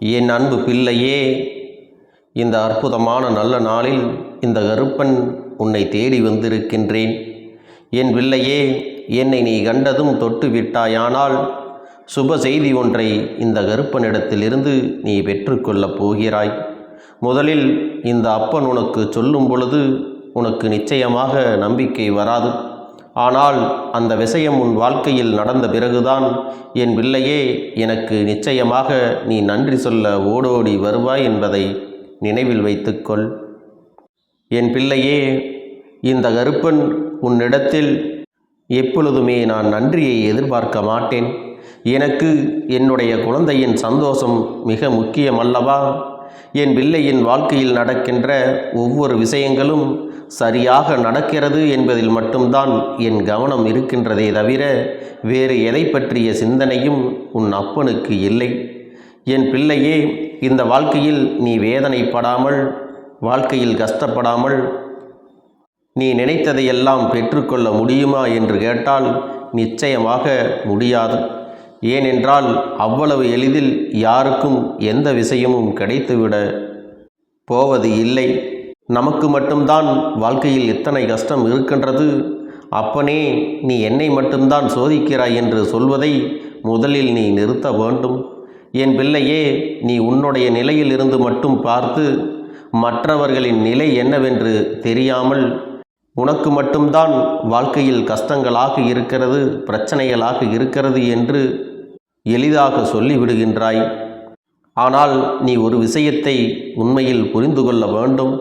என் அன்பு பிள்ளையே இந்த அற்புதமான நல்ல நாளில் இந்த கருப்பன் உன்னை தேடி வந்திருக்கின்றேன். என் பிள்ளையே என்னை நீ கண்டதும் தொட்டு விட்டாயானால் சுப செய்தி ஒன்றை இந்த கருப்பனிடத்திலிருந்து நீ பெற்றுக்கொள்ளப் போகிறாய். முதலில் இந்த அப்பன் உனக்கு சொல்லும் பொழுது உனக்கு நிச்சயமாக நம்பிக்கை வராது. ஆனால் அந்த விஷயம் உன் வாழ்க்கையில் நடந்த பிறகுதான். என் பிள்ளையே எனக்கு நிச்சயமாக நீ நன்றி சொல்ல ஓடோடி வருவாய் என்பதை நினைவில் வைத்துக்கொள். என் பிள்ளையே இந்த கருப்பன் உன்னிடத்தில் எப்பொழுதுமே நான் நன்றியை எதிர்பார்க்க மாட்டேன். எனக்கு என்னுடைய குழந்தையின் சந்தோஷம் மிக முக்கியமல்லவா என் பிள்ளையின் வாழ்க்கையில் நடக்கின்ற ஒவ்வொரு விஷயங்களும் சரியாக நடக்கிறது என்பதில் மட்டும்தான் என் கவனம் இருக்கின்றதே தவிர வேறு எதை பற்றிய சிந்தனையும் உன் அப்பனுக்கு இல்லை. என் பிள்ளையே இந்த வாழ்க்கையில் நீ வேதனைப்படாமல் வாழ்க்கையில் கஷ்டப்படாமல் நீ நினைத்ததையெல்லாம் பெற்றுக்கொள்ள முடியுமா என்று கேட்டால் நிச்சயமாக முடியாது. ஏனென்றால் அவ்வளவு எளிதில் யாருக்கும் எந்த விஷயமும் கிடைத்துவிட போவது இல்லை. நமக்கு மட்டும்தான் வாழ்க்கையில் இத்தனை கஷ்டம் இருக்கின்றது? அப்பனே நீ என்னை மட்டும்தான் சோதிக்கிறாய் என்று சொல்வதை முதலில் நீ நிறுத்த வேண்டும். என் பிள்ளையே நீ உன்னுடைய நிலையிலிருந்து மட்டும் பார்த்து மற்றவர்களின் நிலை என்னவென்று தெரியாமல் உனக்கு மட்டும்தான் வாழ்க்கையில் கஷ்டங்களாக இருக்கிறது பிரச்சனைகளாக இருக்கிறது என்று எளிதாக சொல்லிவிடுகின்றாய். ஆனால் நீ ஒரு விஷயத்தை உண்மையில் புரிந்து கொள்ள வேண்டும்.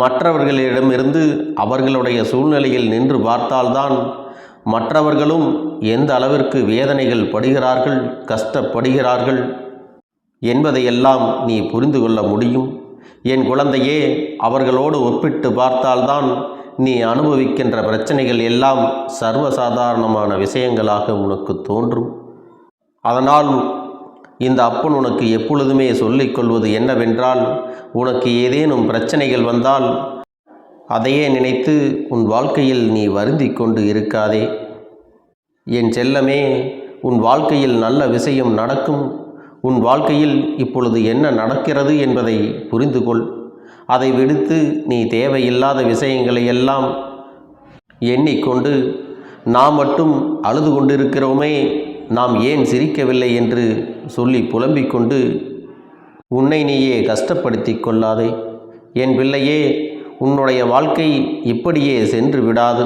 மற்றவர்களிடமிருந்து அவர்களுடைய சூழ்நிலையில் நின்று பார்த்தால்தான் மற்றவர்களும் எந்த அளவிற்கு வேதனைகள் படுகிறார்கள் கஷ்டப்படுகிறார்கள் என்பதையெல்லாம் நீ புரிந்து கொள்ள முடியும். என் குழந்தையே அவர்களோடு ஒப்பிட்டு பார்த்தால்தான் நீ அனுபவிக்கின்ற பிரச்சனைகள் எல்லாம் சர்வசாதாரணமான விஷயங்களாக உனக்கு தோன்றும். அதனால் இந்த அப்பன் உனக்கு எப்பொழுதுமே சொல்லிக்கொள்வது என்னவென்றால் உனக்கு ஏதேனும் பிரச்சனைகள் வந்தால் அதையே நினைத்து உன் வாழ்க்கையில் நீ வருந்தி கொண்டு இருக்காதே. என் செல்லமே உன் வாழ்க்கையில் நல்ல விஷயம் நடக்கும். உன் வாழ்க்கையில் இப்பொழுது என்ன நடக்கிறது என்பதை புரிந்து கொள் அதை விடுத்து நீ தேவையில்லாத விஷயங்களை எல்லாம் எண்ணிக்கொண்டு நாம் மட்டும் அழுது கொண்டிருக்கிறோமே நாம் ஏன் சிரிக்கவில்லை என்று சொல்லி புலம்பிக் கொண்டு உன்னை நீயே கஷ்டப்படுத்தி கொள்ளாதே. என் பிள்ளையே உன்னுடைய வாழ்க்கை இப்படியே சென்று விடாது.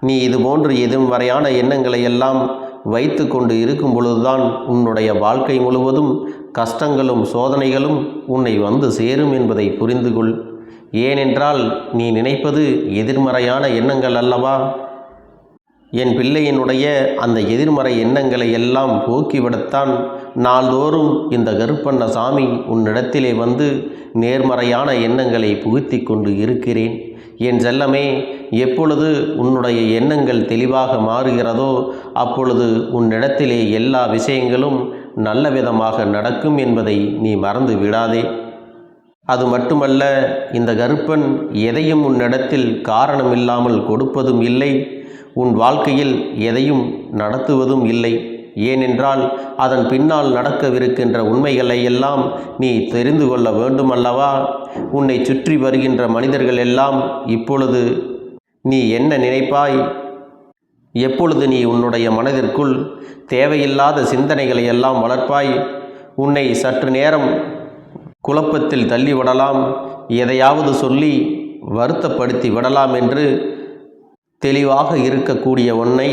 நீ இதுபோன்று எதிர்மறையான எண்ணங்களை எல்லாம் வைத்து கொண்டு இருக்கும் பொழுதுதான் உன்னுடைய வாழ்க்கை முழுவதும் கஷ்டங்களும் சோதனைகளும் உன்னை வந்து சேரும் என்பதை புரிந்து கொள். ஏனென்றால் நீ நினைப்பது எதிர்மறையான எண்ணங்கள் அல்லவா? என் பிள்ளையினுடைய அந்த எதிர்மறை எண்ணங்களை எல்லாம் போக்கிவிடத்தான் நாள்தோறும் இந்த கருப்பண்ண சாமி உன்னிடத்திலே வந்து நேர்மறையான எண்ணங்களை புகுத்தி கொண்டு இருக்கிறேன். என் செல்லமே எப்பொழுது உன்னுடைய எண்ணங்கள் தெளிவாக மாறுகிறதோ அப்பொழுது உன்னிடத்திலே எல்லா விஷயங்களும் நல்ல விதமாக நடக்கும் என்பதை நீ மறந்து விடாதே. அது மட்டுமல்ல இந்த கருப்பன் எதையும் உன்னிடத்தில் காரணமில்லாமல் கொடுப்பதும் இல்லை. உன் வாழ்க்கையில் எதையும் நடத்துவதும் இல்லை. ஏனென்றால் அதன் பின்னால் நடக்கவிருக்கின்ற உண்மைகளை எல்லாம் நீ தெரிந்து கொள்ள வேண்டுமல்லவா? உன்னை சுற்றி வருகின்ற மனிதர்கள் எல்லாம் இப்பொழுது நீ என்ன நினைப்பாய்? எப்பொழுது நீ உன்னுடைய மனதிற்குள் தேவையில்லாத சிந்தனைகளை எல்லாம் வளர்ப்பாய்? உன்னை சற்று நேரம் குழப்பத்தில் தள்ளிவிடலாம். எதையாவது சொல்லி வருத்தப்படுத்தி விடலாம் என்று தெளிவாக இருக்கக்கூடிய உன்னை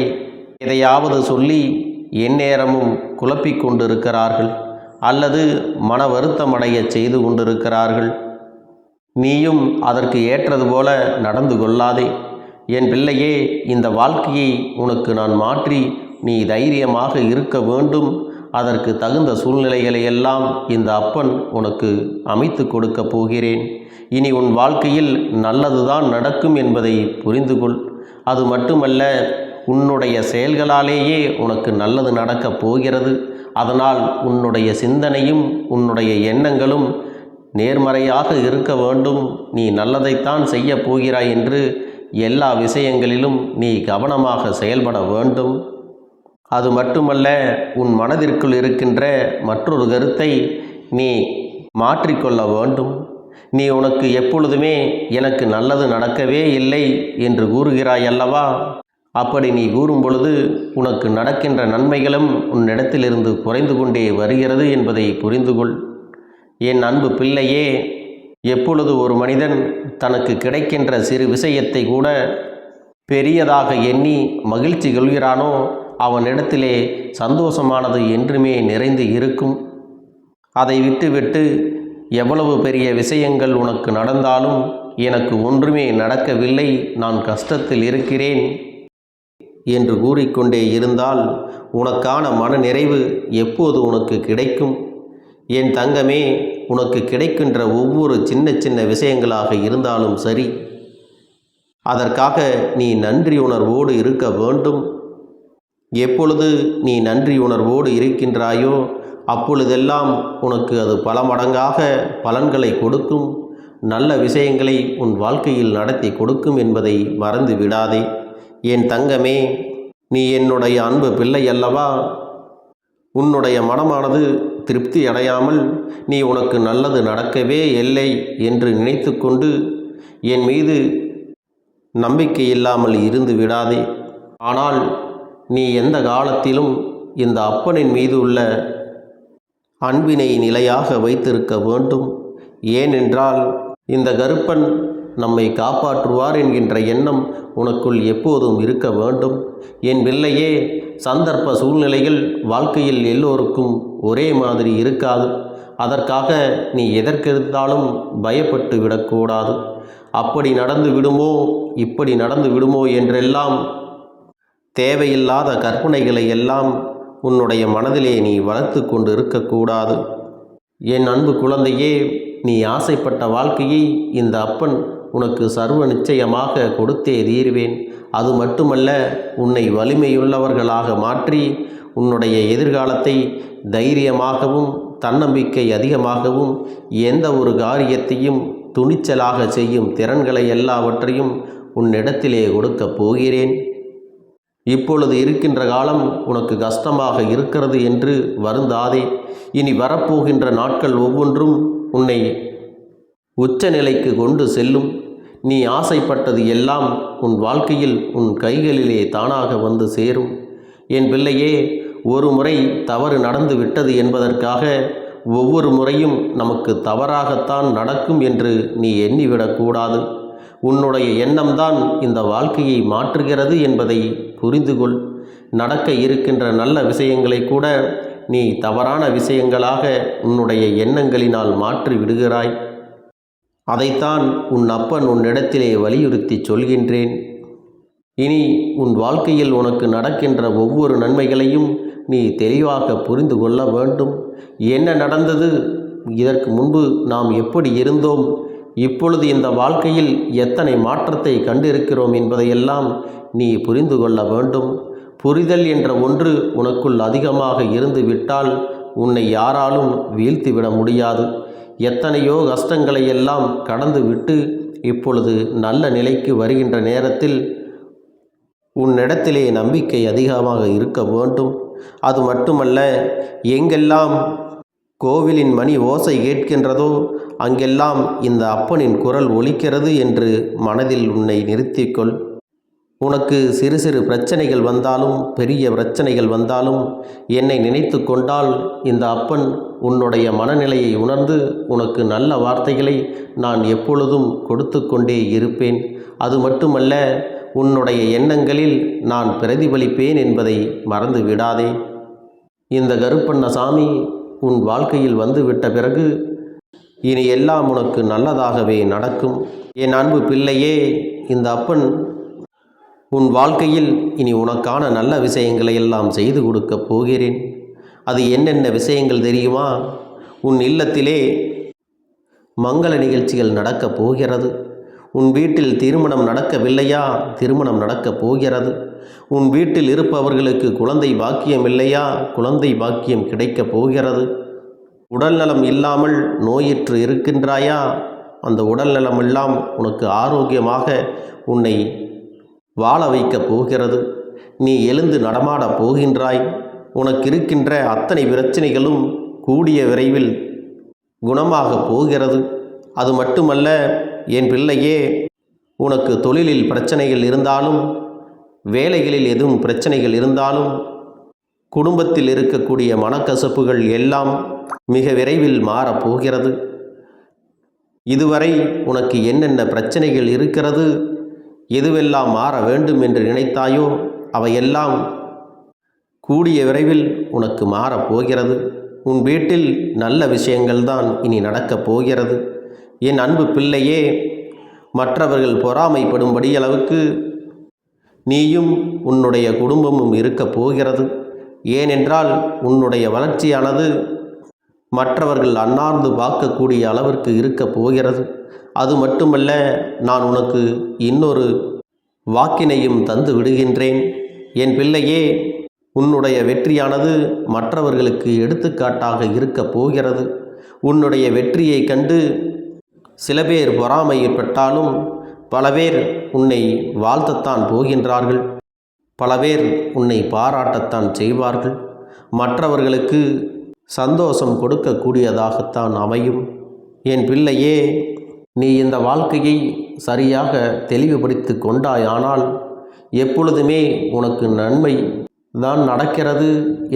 எதையாவது சொல்லி எந்நேரமும் குழப்பிக் கொண்டிருக்கிறார்கள் அல்லது மன வருத்தமடைய செய்து கொண்டிருக்கிறார்கள். நீயும் அதற்கு ஏற்றது போல நடந்து கொள்ளாதே. என் பிள்ளையே இந்த வாழ்க்கையை உனக்கு நான் மாற்றி நீ தைரியமாக இருக்க வேண்டும். அதற்கு தகுந்த சூழ்நிலைகளை எல்லாம் இந்த அப்பன் உனக்கு அமைத்து கொடுக்க போகிறேன். இனி உன் வாழ்க்கையில் நல்லதுதான் நடக்கும் என்பதை புரிந்து கொள் அது மட்டுமல்ல உன்னுடைய செயல்களாலேயே உனக்கு நல்லது நடக்கப் போகிறது. அதனால் உன்னுடைய சிந்தனையும் உன்னுடைய எண்ணங்களும் நேர்மறையாக இருக்க வேண்டும். நீ நல்லதைத்தான் செய்ய போகிறாய் என்று எல்லா விஷயங்களிலும் நீ கவனமாக செயல்பட வேண்டும். அது மட்டுமல்ல உன் மனதிற்குள் இருக்கின்ற மற்றொரு கருத்தை நீ மாற்றிக்கொள்ள வேண்டும். நீ உனக்கு எப்பொழுதுமே எனக்கு நல்லது நடக்கவே இல்லை என்று கூறுகிறாய் அல்லவா அப்படி நீ கூறும் பொழுது உனக்கு நடக்கின்ற நன்மைகளும் உன்னிடத்திலிருந்து குறைந்து கொண்டே வருகிறது என்பதை புரிந்து கொள் என் அன்பு பிள்ளையே எப்பொழுது ஒரு மனிதன் தனக்கு கிடைக்கின்ற சிறு விஷயத்தை கூட பெரியதாக எண்ணி மகிழ்ச்சி கொள்கிறானோ அவனிடத்திலே சந்தோஷமானது என்றுமே நிறைந்து இருக்கும். அதை விட்டுவிட்டு எவ்வளவு பெரிய விஷயங்கள் உனக்கு நடந்தாலும் எனக்கு ஒன்றுமே நடக்கவில்லை நான் கஷ்டத்தில் இருக்கிறேன் என்று கூறிக்கொண்டே இருந்தால் உனக்கான மன நிறைவு எப்போது உனக்கு கிடைக்கும்? என் தங்கமே உனக்கு கிடைக்கின்ற ஒவ்வொரு சின்ன சின்ன விஷயங்களாக இருந்தாலும் சரி. அதற்காக நீ நன்றி உணர்வோடு இருக்க வேண்டும். எப்பொழுது நீ நன்றி உணர்வோடு இருக்கின்றாயோ அப்பொழுதெல்லாம் உனக்கு அது பல மடங்காக பலன்களை கொடுக்கும். நல்ல விஷயங்களை உன் வாழ்க்கையில் நடத்தி கொடுக்கும் என்பதை மறந்து விடாதே. என் தங்கமே நீ என்னுடைய அன்பு பிள்ளை அல்லவா? உன்னுடைய மனமானது திருப்தி அடையாமல் நீ உனக்கு நல்லது நடக்கவே இல்லை என்று நினைத்து கொண்டு என் மீது நம்பிக்கை இல்லாமல் இருந்து விடாதே. ஆனால் நீ எந்த காலத்திலும் இந்த அப்பனின் மீது உள்ள அன்பினை நிலையாக வைத்திருக்க வேண்டும். ஏனென்றால் இந்த கருப்பன் நம்மை காப்பாற்றுவார் என்கின்ற எண்ணம் உனக்குள் எப்போதும் இருக்க வேண்டும். என் பிள்ளையே சந்தர்ப்ப சூழ்நிலைகள் வாழ்க்கையில் எல்லோருக்கும் ஒரே மாதிரி இருக்காது. அதற்காக நீ எதற்கெடுத்தாலும் பயப்பட்டு விடக்கூடாது. அப்படி நடந்து விடுமோ இப்படி நடந்து விடுமோ என்றெல்லாம் தேவையில்லாத கற்பனைகளை எல்லாம் உன்னுடைய மனதிலே நீ வளர்த்து கொண்டு இருக்கக்கூடாது என் அன்பு குழந்தையே நீ ஆசைப்பட்ட வாழ்க்கையை இந்த அப்பன் உனக்கு சர்வ நிச்சயமாக கொடுத்தே தீர்வேன். அது மட்டுமல்ல உன்னை வலிமையுள்ளவர்களாக மாற்றி உன்னுடைய எதிர்காலத்தை தைரியமாகவும் தன்னம்பிக்கை அதிகமாகவும் எந்த ஒரு காரியத்தையும் துணிச்சலாக செய்யும் திறன்களை எல்லாவற்றையும் உன்னிடத்திலே கொடுக்கப் போகிறேன். இப்பொழுது இருக்கின்ற காலம் உனக்கு கஷ்டமாக இருக்கிறது என்று வருந்தாதே. இனி வரப்போகின்ற நாட்கள் ஒவ்வொன்றும் உன்னை உச்ச நிலைக்கு கொண்டு செல்லும். நீ ஆசைப்பட்டது எல்லாம் உன் வாழ்க்கையில் உன் கைகளிலே தானாக வந்து சேரும். என் பிள்ளையே ஒரு முறை தவறு நடந்து விட்டது என்பதற்காக ஒவ்வொரு முறையும் நமக்கு தவறாகத்தான் நடக்கும் என்று நீ எண்ணிவிடக்கூடாது உன்னுடைய எண்ணம்தான் இந்த வாழ்க்கையை மாற்றுகிறது என்பதை புரிந்து கொள் நடக்க இருக்கின்ற நல்ல விஷயங்களை கூட நீ தவறான விஷயங்களாக உன்னுடைய எண்ணங்களினால் மாற்றி விடுகிறாய் அதைத்தான் உன் அப்பன் உன்னிடத்திலே வலியுறுத்தி சொல்கின்றேன். இனி உன் வாழ்க்கையில் உனக்கு நடக்கின்ற ஒவ்வொரு நன்மைகளையும் நீ தெளிவாக புரிந்து கொள்ள வேண்டும். என்ன நடந்தது? இதற்கு முன்பு நாம் எப்படி இருந்தோம்? இப்பொழுது இந்த வாழ்க்கையில் எத்தனை மாற்றத்தை கண்டிருக்கிறோம் என்பதையெல்லாம் நீ புரிந்து கொள்ள வேண்டும். புரிதல் என்ற ஒன்று உனக்குள் அதிகமாக இருந்து விட்டால் உன்னை யாராலும் வீழ்த்திவிட முடியாது. எத்தனையோ கஷ்டங்களை எல்லாம் கடந்து விட்டு இப்பொழுது நல்ல நிலைக்கு வருகின்ற நேரத்தில் உன்னிடத்திலே நம்பிக்கை அதிகமாக இருக்க வேண்டும். அது மட்டுமல்ல எங்கெல்லாம் கோவிலின் மணி ஓசை கேட்கின்றதோ அங்கெல்லாம் இந்த அப்பனின் குரல் ஒலிக்கிறது என்று மனதில் உன்னை நிறுத்திக்கொள் உனக்கு சிறு சிறு பிரச்சனைகள் வந்தாலும் பெரிய பிரச்சனைகள் வந்தாலும் என்னை நினைத்து கொண்டால் இந்த அப்பன் உன்னுடைய மனநிலையை உணர்ந்து உனக்கு நல்ல வார்த்தைகளை நான் எப்பொழுதும் கொடுத்து கொண்டே இருப்பேன். அது மட்டுமல்ல உன்னுடைய எண்ணங்களில் நான் பிரதிபலிப்பேன் என்பதை மறந்து விடாதே இந்த கருப்பண்ணசாமி உன் வாழ்க்கையில் வந்துவிட்ட பிறகு இனி எல்லாம் உனக்கு நல்லதாகவே நடக்கும். என் அன்பு பிள்ளையே இந்த அப்பன் உன் வாழ்க்கையில் இனி உனக்கான நல்ல விஷயங்களை எல்லாம் செய்து கொடுக்கப் போகிறேன். அது என்னென்ன விஷயங்கள் தெரியுமா? உன் இல்லத்திலே மங்கள நிகழ்ச்சிகள் நடக்கப் போகிறது. உன் வீட்டில் திருமணம் நடக்கவில்லையா? திருமணம் நடக்கப் போகிறது. உன் வீட்டில் இருப்பவர்களுக்கு குழந்தை பாக்கியம் இல்லையா? குழந்தை பாக்கியம் கிடைக்கப் போகிறது. உடல்நலம் இல்லாமல் நோயற்று இருக்கின்றாயா? அந்த உடல்நலம் எல்லாம் உனக்கு ஆரோக்கியமாக உன்னை வாழ வைக்கப் போகிறது. நீ எழுந்து நடமாடப் போகின்றாய். உனக்கு இருக்கின்ற அத்தனை பிரச்சனைகளும் கூடிய விரைவில் குணமாக போகிறது. அது மட்டுமல்ல என் பிள்ளையே உனக்கு தொழிலில் பிரச்சனைகள் இருந்தாலும் வேலைகளில் எதுவும் பிரச்சனைகள் இருந்தாலும் குடும்பத்தில் இருக்கக்கூடிய மனக்கசப்புகள் எல்லாம் மிக விரைவில் மாறப்போகிறது இதுவரை உனக்கு என்னென்ன பிரச்சனைகள் இருக்கிறது? எதுவெல்லாம் மாற வேண்டும் என்று நினைத்தாயோ அவையெல்லாம் கூடிய விரைவில் உனக்கு மாறப்போகிறது உன் வீட்டில் நல்ல விஷயங்கள்தான் இனி நடக்கப் போகிறது. என் அன்பு பிள்ளையே மற்றவர்கள் பொறாமைப்படும்படி அளவுக்கு நீயும் உன்னுடைய குடும்பமும் இருக்கப் போகிறது. ஏனென்றால் உன்னுடைய வளர்ச்சியானது மற்றவர்கள் அன்னார்ந்து பார்க்கக்கூடிய அளவிற்கு இருக்கப் போகிறது. அது மட்டுமல்ல நான் உனக்கு இன்னொரு வாக்கினையும் தந்து விடுகின்றேன். என் பிள்ளையே உன்னுடைய வெற்றியானது மற்றவர்களுக்கு எடுத்துக்காட்டாக இருக்கப் போகிறது. உன்னுடைய வெற்றியை கண்டு சில பேர் பொறாமைப்பட்டாலும் பல பேர் உன்னை வாழ்த்தத்தான் போகின்றார்கள். பல பேர் உன்னை பாராட்டத்தான் செய்வார்கள். மற்றவர்களுக்கு சந்தோஷம் கொடுக்கக்கூடியதாகத்தான் அமையும். என் பிள்ளையே நீ இந்த வாழ்க்கையை சரியாக தெளிவுபடுத்தி கொண்டாயானால் எப்பொழுதுமே உனக்கு நன்மை தான் நடக்கிறது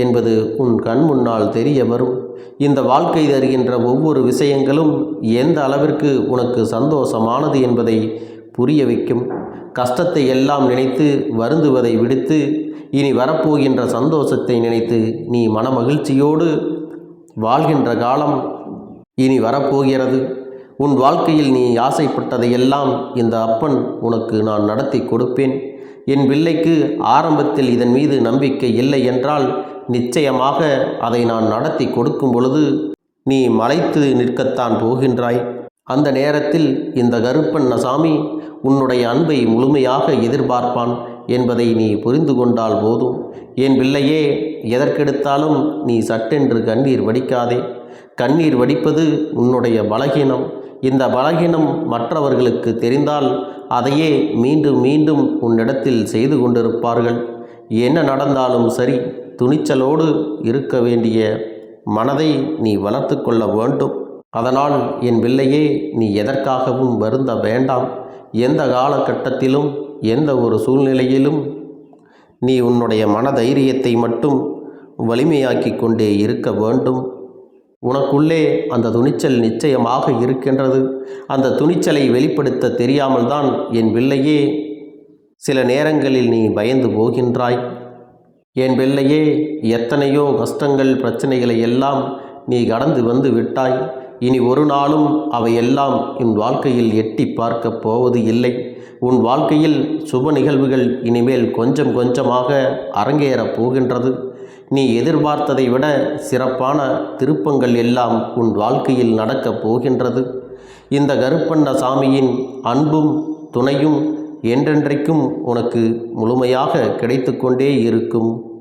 என்பது உன் கண் முன்னால் தெரிய வரும். இந்த வாழ்க்கை தருகின்ற ஒவ்வொரு விஷயங்களும் எந்த அளவிற்கு உனக்கு சந்தோஷமானது என்பதை புரிய வைக்கும். கஷ்டத்தை எல்லாம் நினைத்து வருந்துவதை விடுத்து இனி வரப்போகின்ற சந்தோஷத்தை நினைத்து நீ மனமகிழ்ச்சியோடு வாழ்கின்ற காலம் இனி வரப்போகிறது. உன் வாழ்க்கையில் நீ ஆசைப்பட்டதையெல்லாம் இந்த அப்பன் உனக்கு நான் நடத்தி கொடுப்பேன். என் பிள்ளைக்கு ஆரம்பத்தில் இதன் மீது நம்பிக்கை இல்லை என்றால் நிச்சயமாக அதை நான் நடத்தி கொடுக்கும் பொழுது நீ மலைத்து நிற்கத்தான் போகின்றாய். அந்த நேரத்தில் இந்த கருப்பண்ணசாமி உன்னுடைய அன்பை முழுமையாக எதிர்பார்ப்பான் என்பதை நீ புரிந்து கொண்டால் போதும். என் பிள்ளையே எதற்கெடுத்தாலும் நீ சட்டென்று கண்ணீர் வடிக்காதே. கண்ணீர் வடிப்பது உன்னுடைய பலகீனம். இந்த பலகீனம் மற்றவர்களுக்கு தெரிந்தால் அதையே மீண்டும் மீண்டும் உன்னிடத்தில் செய்து கொண்டிருப்பார்கள். என்ன நடந்தாலும் சரி துணிச்சலோடு இருக்க வேண்டிய மனதை நீ வளர்த்து கொள்ள வேண்டும். அதனால் என் பிள்ளையே நீ எதற்காகவும் வருந்த வேண்டாம். எந்த காலகட்டத்திலும் எந்த ஒரு சூழ்நிலையிலும் நீ உன்னுடைய மன தைரியத்தை மட்டும் வலிமையாக்கி கொண்டே இருக்க வேண்டும். உனக்குள்ளே அந்த துணிச்சல் நிச்சயமாக இருக்கின்றது. அந்த துணிச்சலை வெளிப்படுத்த தெரியாமல் தான் என் பிள்ளையே சில நேரங்களில் நீ பயந்து போகின்றாய். என் பிள்ளையே எத்தனையோ கஷ்டங்கள் பிரச்சனைகளை எல்லாம் நீ கடந்து வந்து விட்டாய். இனி ஒரு நாளும் அவையெல்லாம் உன் வாழ்க்கையில் எட்டி பார்க்கப் போவது இல்லை. உன் வாழ்க்கையில் சுப நிகழ்வுகள் இனிமேல் கொஞ்சம் கொஞ்சமாக அரங்கேறப் போகின்றது. நீ எதிர்பார்த்ததை விட சிறப்பான திருப்பங்கள் எல்லாம் உன் வாழ்க்கையில் நடக்கப் போகின்றது. இந்த கருப்பண்ண சாமியின் அன்பும் துணையும் என்றென்றைக்கும் உனக்கு முழுமையாக கிடைத்து கொண்டே இருக்கும்.